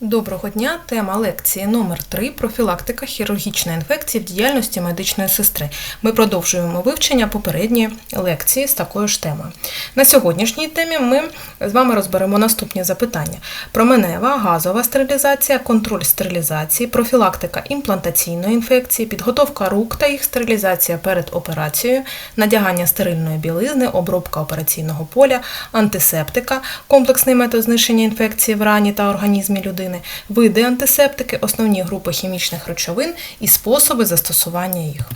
Доброго дня! Тема лекції номер 3 профілактика хірургічної інфекції в діяльності медичної сестри. Ми продовжуємо вивчення попередньої лекції з такою ж темою. На сьогоднішній темі ми з вами розберемо наступні запитання: променева, газова стерилізація, контроль стерилізації, профілактика імплантаційної інфекції, підготовка рук та їх стерилізація перед операцією, надягання стерильної білизни, обробка операційного поля, антисептика, комплексний метод знищення інфекції в рані та організмі людини, види антисептики, основні групи хімічних речовин і способи застосування їх.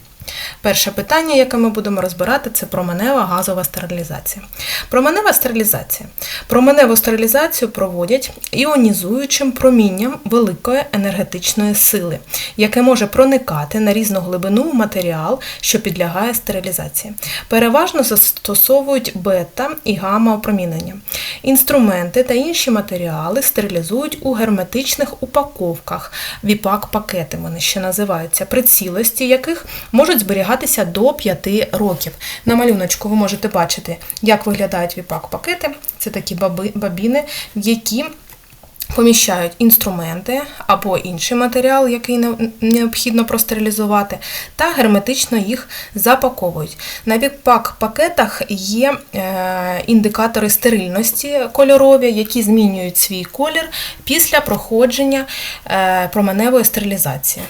Перше питання, яке ми будемо розбирати, це променева газова стерилізація. Променева стерилізація. Променеву стерилізацію проводять іонізуючим промінням великої енергетичної сили, яке може проникати на різну глибину матеріал, що підлягає стерилізації. Переважно застосовують бета і гамма опромінення. Інструменти та інші матеріали стерилізують у герметичних упаковках, віпак-пакети вони ще називаються, при цілості яких можуть зберігатися до 5 років. На малюночку ви можете бачити, як виглядають віпак-пакети. Це такі бабіни, які поміщають інструменти або інший матеріал, який необхідно простерилізувати, та герметично їх запаковують. На віпак-пакетах є е, індикатори стерильності кольорові, які змінюють свій колір після проходження е, променевої стерилізації.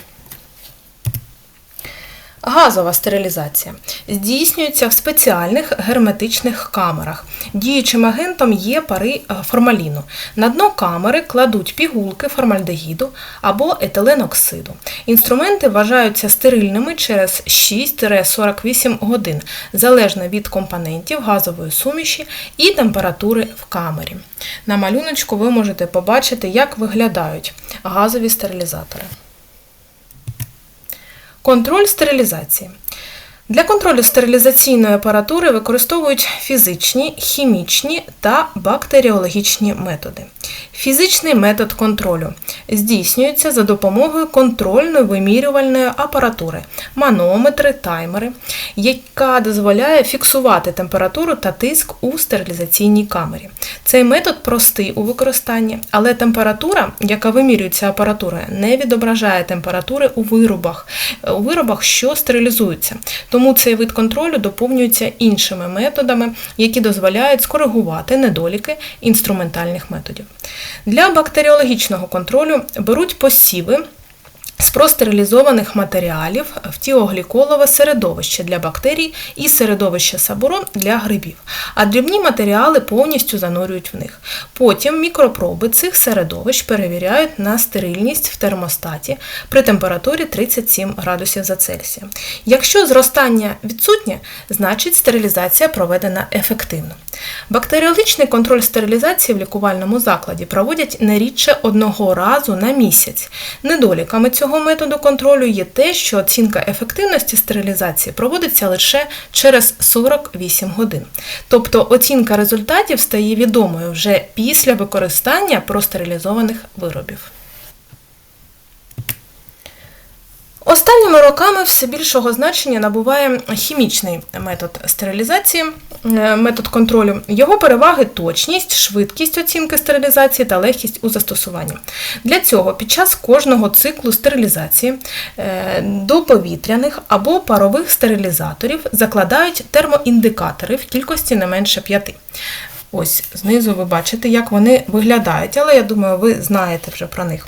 Газова стерилізація здійснюється в спеціальних герметичних камерах. Діючим агентом є пари е, формаліну. На дно камери кладуть пігулки формальдегіду або етиленоксиду. Інструменти вважаються стерильними через 6-48 годин, залежно від компонентів газової суміші і температури в камері. На малюночку ви можете побачити, як виглядають газові стерилізатори. Контроль стерилізації. Для контролю стерилізаційної апаратури використовують фізичні, хімічні та бактеріологічні методи. Фізичний метод контролю здійснюється за допомогою контрольно-вимірювальної апаратури, манометри, таймери, яка дозволяє фіксувати температуру та тиск у стерилізаційній камері. Цей метод простий у використанні, але температура, яка вимірюється апаратурою, не відображає температури у виробах, у виробах, що стерилізуються. Тому цей вид контролю доповнюється іншими методами, які дозволяють скоригувати недоліки інструментальних методів. Для бактеріологічного контролю беруть посіви з простерилізованих матеріалів в тіогліколове середовище для бактерій і середовище сабурон для грибів, а дрібні матеріали повністю занурюють в них. Потім мікропроби цих середовищ перевіряють на стерильність в термостаті при температурі 37 градусів за Цельсієм. Якщо зростання відсутнє, значить стерилізація проведена ефективно. Бактеріологічний контроль стерилізації в лікувальному закладі проводять не рідше одного разу на місяць. Недоліками цього методу контролю є те, що оцінка ефективності стерилізації проводиться лише через 48 годин. Тобто оцінка результатів стає відомою вже після використання простерилізованих виробів. Останніми роками все більшого значення набуває хімічний метод стерилізації, е, метод контролю. Його переваги точність, швидкість оцінки стерилізації та легкість у застосуванні. Для цього під час кожного циклу стерилізації е, до повітряних або парових стерилізаторів закладають термоіндикатори в кількості не менше 5. Ось знизу ви бачите, як вони виглядають, але я думаю, ви знаєте вже про них.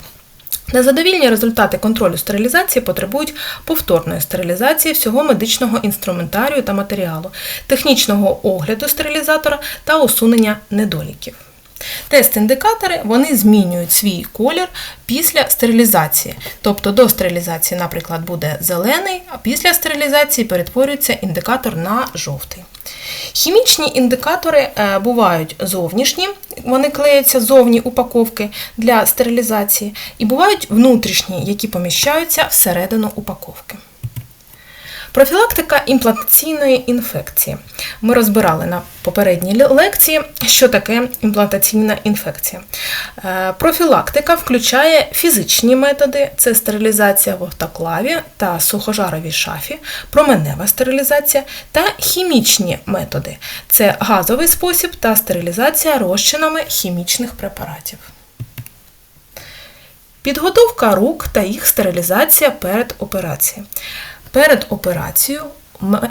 Незадовільні результати контролю стерилізації потребують повторної стерилізації всього медичного інструментарію та матеріалу, технічного огляду стерилізатора та усунення недоліків. Тест-індикатори вони змінюють свій колір після стерилізації. Тобто до стерилізації, наприклад, буде зелений, а після стерилізації перетворюється індикатор на жовтий. Хімічні індикатори е, бувають зовнішні, вони клеяться зовні упаковки для стерилізації, і бувають внутрішні, які поміщаються всередину упаковки. Профілактика імплантаційної інфекції. Ми розбирали на попередній лекції, що таке імплантаційна інфекція. Е, Профілактика включає фізичні методи, це стерилізація в автоклаві та сухожаровій шафі, променева стерилізація та хімічні методи це газовий спосіб та стерилізація розчинами хімічних препаратів. Підготовка рук та їх стерилізація перед операцією. Перед операцією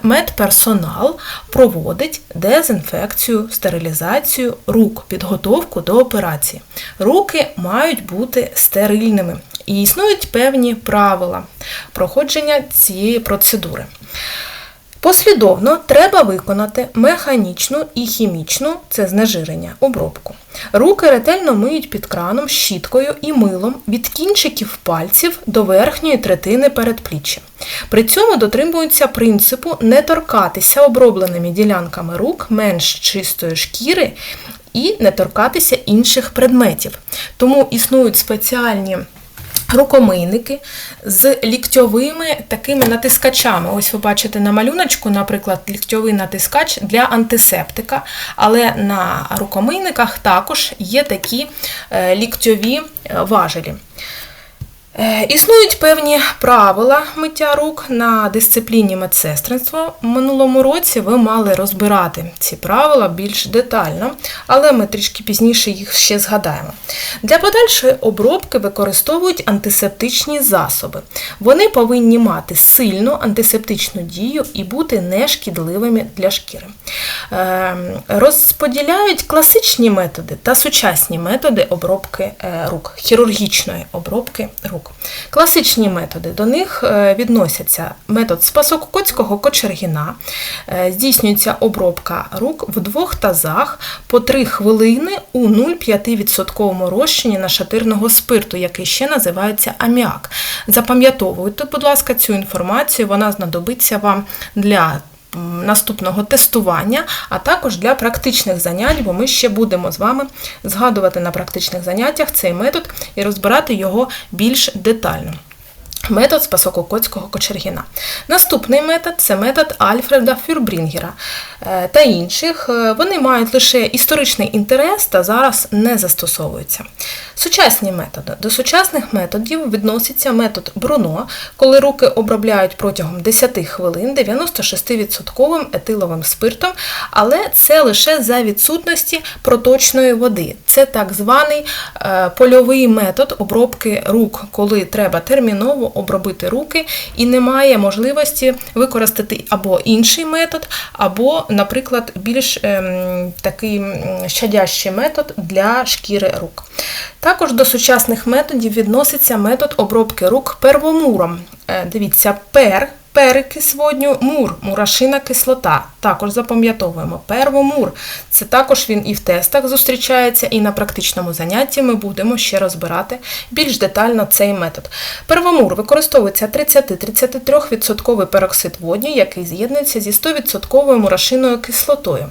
медперсонал проводить дезінфекцію, стерилізацію рук, підготовку до операції. Руки мають бути стерильними і існують певні правила проходження цієї процедури. Послідовно треба виконати механічну і хімічну це знежирення, обробку. Руки ретельно миють під краном щіткою і милом від кінчиків пальців до верхньої третини передпліччя. При цьому дотримуються принципу не торкатися обробленими ділянками рук менш чистої шкіри і не торкатися інших предметів. Тому існують спеціальні рукомийники з ліктьовими такими натискачами. Ось ви бачите на малюночку, наприклад, ліктьовий натискач для антисептика, але на рукомийниках також є такі е, ліктьові е, важелі. Е, Існують певні правила миття рук на дисципліні медсестринства. Минулому році ви мали розбирати ці правила більш детально, але ми трішки пізніше їх ще згадаємо. Для подальшої обробки використовують антисептичні засоби. Вони повинні мати сильну антисептичну дію і бути нешкідливими для шкіри. Е, Розподіляють класичні методи та сучасні методи обробки е, рук, хірургічної обробки рук. Класичні методи до них е, відносяться метод спасокоцького кочергіна, е, здійснюється обробка рук в двох тазах по 3 хвилини у 0,5% розчині нашатирного спирту, який ще називається аміак. Запам'ятовуйте, будь ласка, цю інформацію, вона знадобиться вам для наступного тестування, а також для практичних занять, бо ми ще будемо з вами згадувати на практичних заняттях цей метод і розбирати його більш детально. Метод спасококотського кочергіна. Наступний метод це метод Альфреда Фюрбрінгера е, та інших. Е, Вони мають лише історичний інтерес та зараз не застосовуються. Сучасні методи. До сучасних методів відноситься метод Бруно, коли руки обробляють протягом 10 хвилин 96% етиловим спиртом, але це лише за відсутності проточної води. Це так званий е, польовий метод обробки рук, коли треба терміново обробити руки і немає можливості використати або інший метод, або, наприклад, більш ем, такий щадящий метод для шкіри рук. Також до сучасних методів відноситься метод обробки рук первомуром. Е, Дивіться, пер. Перекис водню, мур, мурашина кислота. Також запам'ятовуємо. Первомур. Це також він і в тестах зустрічається, і на практичному занятті ми будемо ще розбирати більш детально цей метод. Первомур використовується 30-33% пероксид водню, який з'єднується зі 100% мурашиною кислотою.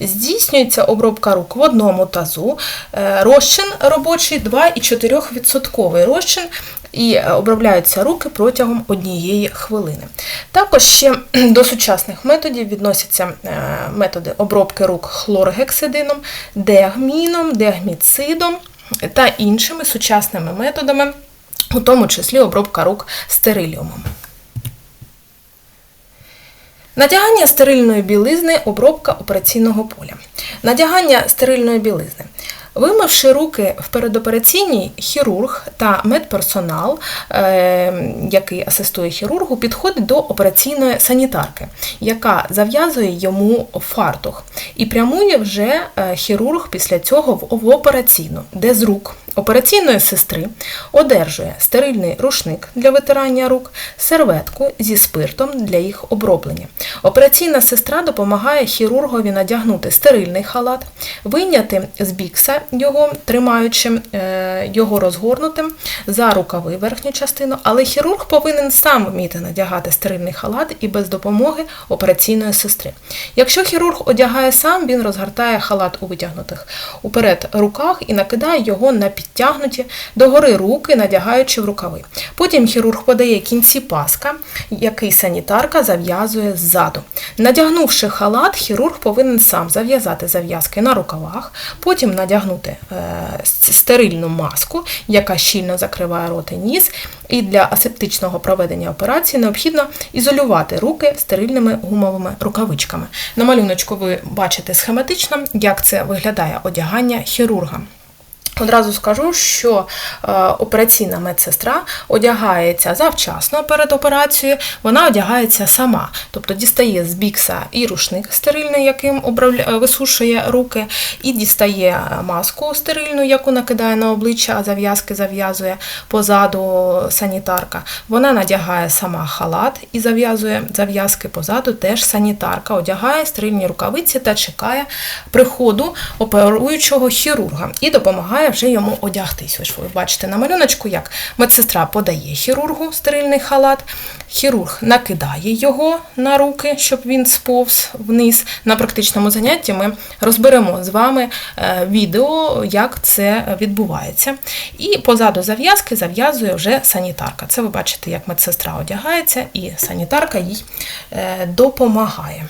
Здійснюється обробка рук в одному тазу. Е, Розчин робочий 2,4% розчин і обробляються руки протягом однієї хвилини. Також ще до сучасних методів відносяться е, методи обробки рук хлоргексидином, дегміном, дегміцидом та іншими сучасними методами, у тому числі обробка рук стериліумом. Надягання стерильної білизни, обробка операційного поля. Надягання стерильної білизни. Вимивши руки в передопераційній, хірург та медперсонал, е, який асистує хірургу, підходить до операційної санітарки, яка зав'язує йому фартух. І прямує вже е, хірург після цього в- операційну, де з рук операційної сестри одержує стерильний рушник для витирання рук, серветку зі спиртом для їх оброблення. Операційна сестра допомагає хірургові надягнути стерильний халат, вийняти з бікса його, тримаючи е, його розгорнутим за рукави верхню частину, але хірург повинен сам вміти надягати стерильний халат і без допомоги операційної сестри. Якщо хірург одягає сам, він розгортає халат у витягнутих уперед руках і накидає його на підтягнуті догори руки, надягаючи в рукави. Потім хірург подає кінці паска, який санітарка зав'язує ззаду. Надягнувши халат, хірург повинен сам зав'язати зав'язки на рукавах, потім надягнути е, стерильну маску, яка щільно закриває рот і ніс. І для асептичного проведення операції необхідно ізолювати руки стерильними гумовими рукавичками. На малюночку ви бачите схематично, як це виглядає одягання хірурга. Одразу скажу, що е, операційна медсестра одягається завчасно перед операцією, вона одягається сама, тобто дістає з бікса і рушник стерильний, яким висушує руки, і дістає маску стерильну, яку накидає на обличчя, а зав'язки зав'язує позаду санітарка. Вона надягає сама халат і зав'язує зав'язки позаду, теж санітарка, одягає стерильні рукавиці та чекає приходу оперуючого хірурга і допомагає вже йому одягтись. Ось ви бачите на малюночку, як медсестра подає хірургу стерильний халат, хірург накидає його на руки, щоб він сповз вниз. На практичному занятті ми розберемо з вами е, відео, як це відбувається. І позаду зав'язки зав'язує вже санітарка. Це ви бачите, як медсестра одягається, і санітарка їй е, допомагає.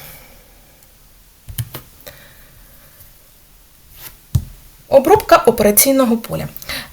Обробка операційного поля.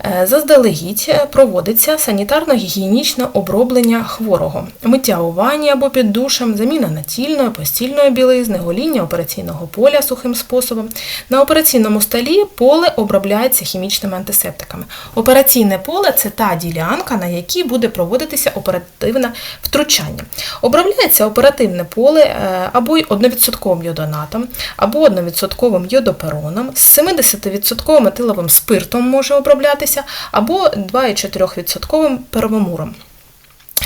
Е, Заздалегідь проводиться санітарно-гігієнічне оброблення хворого, миття у ванні або під душем, заміна натільної, постільної білизни, гоління операційного поля сухим способом. На операційному столі поле обробляється хімічними антисептиками. Операційне поле це та ділянка, на якій буде проводитися оперативне втручання. Обробляється оперативне поле е, або 1% йодонатом, або 1% йодопероном, з 70% метиловим спиртом може оброблятися, або 2,4% первомуром.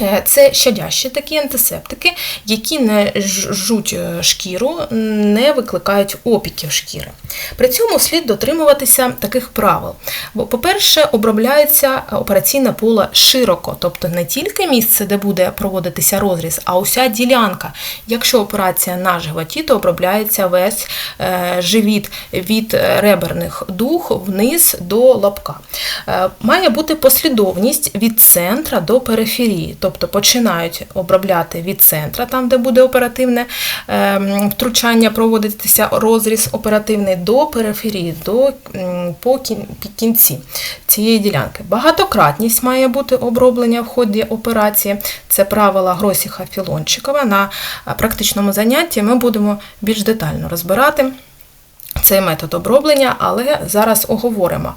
Е, Це щадящі такі антисептики, які не жжуть е, шкіру, не викликають опіків шкіри. При цьому слід дотримуватися таких правил. Бо, по-перше, обробляється операційне поле широко, тобто не тільки місце, де буде проводитися розріз, а уся ділянка. Якщо операція на животі, то обробляється весь е, живіт від реберних дух вниз до лобка. Має бути послідовність від центра до периферії. Тобто починають обробляти від центра, там, де буде оперативне ем, втручання, проводитися розріз оперативний до периферії, до по кінці цієї ділянки. Багатократність має бути оброблення в ході операції. Це правила Гросіха Філончикова. На практичному занятті ми будемо більш детально розбирати. Цей метод оброблення, але зараз оговоримо.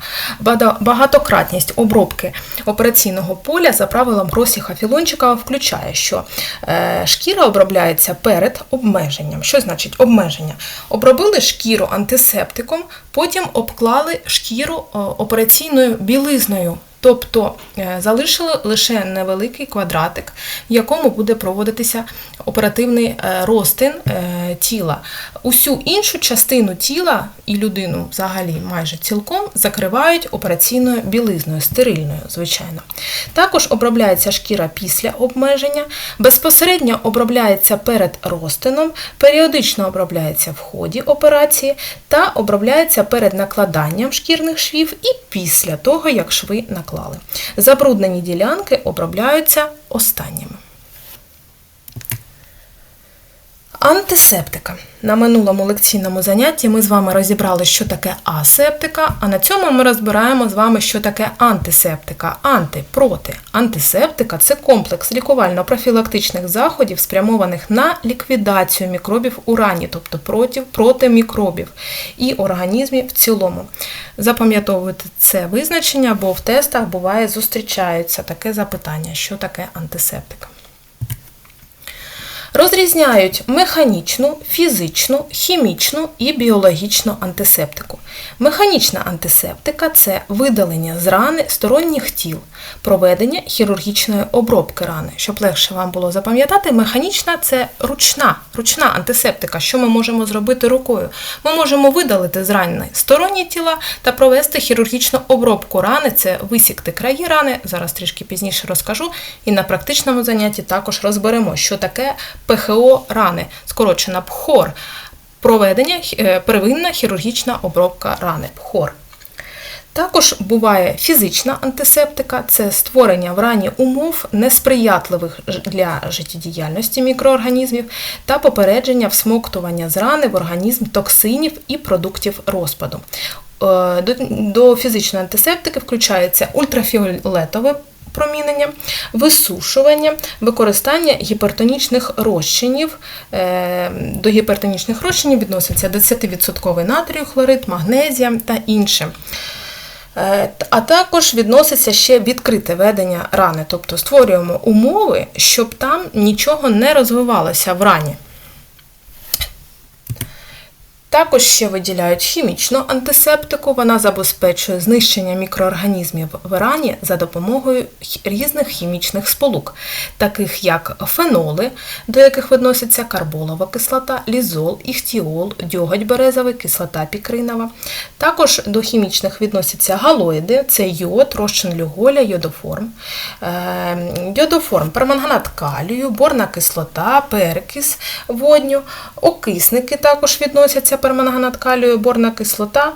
Багатократність обробки операційного поля за правилом Гросіха Філончика включає, що е, шкіра обробляється перед обмеженням. Що значить обмеження? Обробили шкіру антисептиком, потім обклали шкіру е, операційною білизною. Тобто е, залишили лише невеликий квадратик, в якому буде проводитися оперативний е, розтин е, тіла. Усю іншу частину тіла і людину взагалі майже цілком закривають операційною білизною, стерильною, звичайно. Також обробляється шкіра після обмеження, безпосередньо обробляється перед розтином, періодично обробляється в ході операції та обробляється перед накладанням шкірних швів і після того, як шви накладаються наклали. Забруднені ділянки обробляються останніми. Антисептика. На минулому лекційному занятті ми з вами розібрали, що таке асептика, а на цьому ми розбираємо з вами, що таке антисептика. Анти проти. Антисептика це комплекс лікувально-профілактичних заходів, спрямованих на ліквідацію мікробів у рані, тобто проти, проти мікробів і організмів в цілому. Запам'ятовуйте це визначення, бо в тестах буває зустрічається таке запитання, що таке антисептика. Розрізняють механічну, фізичну, хімічну і біологічну антисептику. Механічна антисептика це видалення з рани сторонніх тіл, проведення хірургічної обробки рани. Щоб легше вам було запам'ятати, механічна це ручна ручна антисептика, що ми можемо зробити рукою. Ми можемо видалити з рани сторонні тіла та провести хірургічну обробку рани, це висікти краї рани, зараз трішки пізніше розкажу, і на практичному занятті також розберемо, що таке ПХО рани, скорочена ПХОР. Проведення е, первинна хірургічна обробка рани ПХОР. Також буває фізична антисептика, це створення в рані умов несприятливих для життєдіяльності мікроорганізмів та попередження всмоктування з рани в організм токсинів і продуктів розпаду. Е, до фізичної антисептики включається ультрафіолетове промінення, висушування, використання гіпертонічних розчинів. Е, до гіпертонічних розчинів відносяться 10% натрію хлорид, магнезія та інше. Е, А також відноситься ще відкрите ведення рани, тобто створюємо умови, щоб там нічого не розвивалося в рані. Також ще виділяють хімічну антисептику. Вона забезпечує знищення мікроорганізмів в рані за допомогою різних хімічних сполук, таких як феноли, до яких відносяться карболова кислота, лізол, іхтіол, дьоготь березовий, кислота пікринова. Також до хімічних відносяться галоїди, це йод, розчин люголя, йодоформ. Е, Йодоформ, перманганат калію, борна кислота, перекис водню, окисники також відносяться перманганат калію, борна кислота.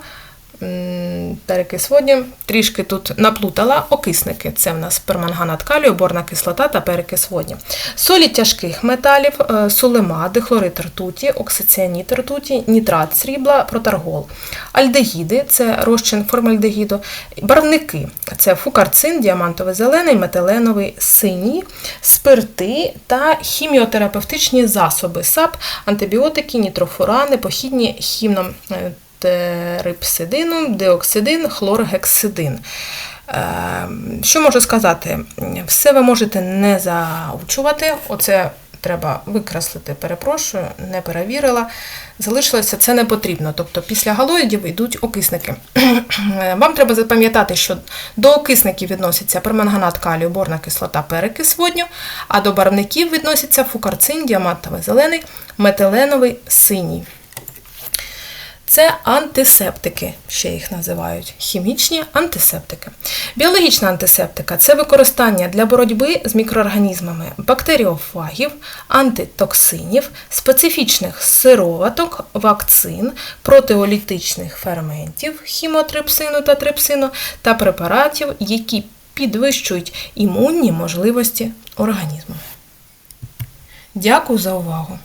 Перекис водню. Трішки тут наплутала окисники. Це в нас перманганат калію, борна кислота та перекис водню. Солі тяжких металів, е, сулема, дихлорид ртуті, оксиціаніт ртуті, нітрат срібла, протаргол. Альдегіди це розчин формальдегіду. Барвники це фукарцин, діамантовий зелений, метиленовий синій, спирти та хіміотерапевтичні засоби САП, антибіотики, нітрофурани, похідні хімном е, терипсидину, деоксидин, хлоргексидин. Е, Що можу сказати? Все ви можете не заучувати. Оце треба викреслити, перепрошую, не перевірила. Залишилося це не потрібно. Тобто після галоїдів йдуть окисники. Вам треба запам'ятати, що до окисників відноситься перманганат калію, борна кислота, перекис водню, а до барвників відносяться фукарцин, діамантовий зелений, метиленовий синій. Це антисептики, ще їх називають хімічні антисептики. Біологічна антисептика це використання для боротьби з мікроорганізмами бактеріофагів, антитоксинів, специфічних сироваток, вакцин, протеолітичних ферментів хімотрипсину та трипсину та препаратів, які підвищують імунні можливості організму. Дякую за увагу!